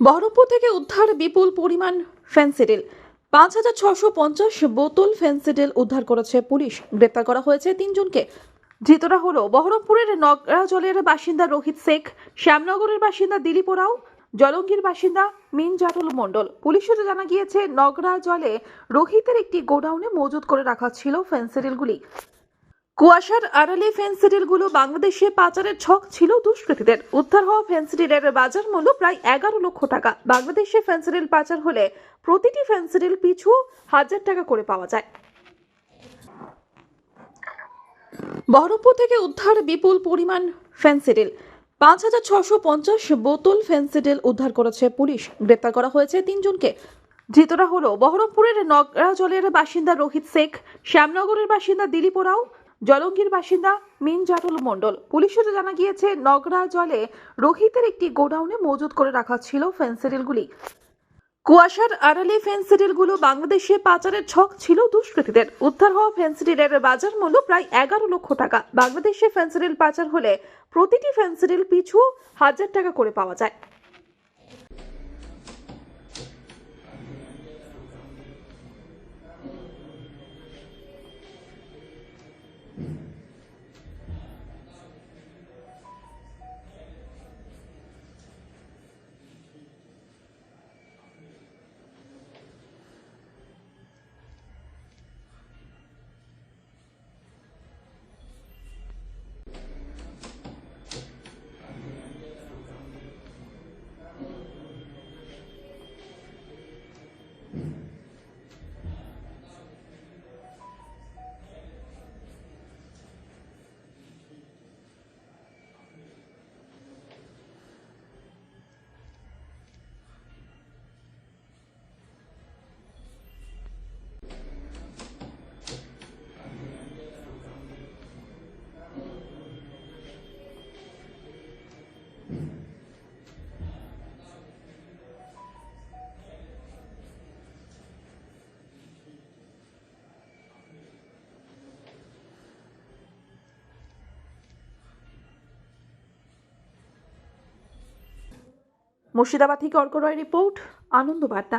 বহরমপুর থেকে উদ্ধার বিপুল পরিমাণ ফেন্সিডিল। পাঁচ হাজার ছশো পঞ্চাশ বোতল ফেন্সিডিল উদ্ধার করেছে পুলিশ। গ্রেপ্তার করা হয়েছে তিনজনকে। ধৃতরা হলো বহরমপুরের নগরাজলের বাসিন্দা রোহিত শেখ, শ্যামনগরের বাসিন্দা দিলীপ ওরাও জলঙ্গির বাসিন্দা মিনজারুল মণ্ডল। পুলিশ সূত্রে জানা গিয়েছে নগরা জলে রোহিতের একটি গোডাউনে মজুত করে রাখা ছিল ফেন্সিডিলগুলি। কুয়াশার আড়ালে ফেন্সিডিলগুলো বাংলাদেশে পাচারের ছক ছিল দুষ্কৃতীদের। উদ্ধার হওয়া ফেন্সিডিলের বাজার মূল্য প্রায় এগারো লক্ষ টাকা। বাংলাদেশে ফেন্সিডিল পাচার হলে প্রতিটি ফেন্সিডিল পিছু হাজার টাকা করে পাওয়া যায়। বহরমপুর থেকে উদ্ধার বিপুল পরিমাণ ফেন্সিডিল পাঁচ হাজার ছশো পঞ্চাশ বোতল ফেন্সিডিল উদ্ধার করেছে পুলিশ। গ্রেপ্তার করা হয়েছে তিনজনকে। ধৃতরা হলো বহরমপুরের নগরাজলের বাসিন্দা রোহিত শেখ, শ্যামনগরের বাসিন্দা দিলীপ ওরাও জলঙ্গির বাসিন্দা মিনজারুল মণ্ডল। পুলিশ সূত্রে জানা গিয়েছে, নগরা জলে রোহিতের একটি গোডাউনে মজুত করে রাখা ছিল ফেন্সিডিলগুলি কুয়াশার আড়ালে ফেন্সিডিলগুলো বাংলাদেশে পাচারের ছক ছিল দুষ্কৃতীদের। উদ্ধার হওয়া ফেন্সিডিলের বাজার মূল্য প্রায় এগারো লক্ষ টাকা। বাংলাদেশে ফেন্সিডিল পাচার হলে প্রতিটি ফেন্সিডিল পিছু হাজার টাকা করে পাওয়া যায়। মুর্শিদাবাদ থেকে অর্ক রয় রিপোর্ট আনন্দ বার্তা।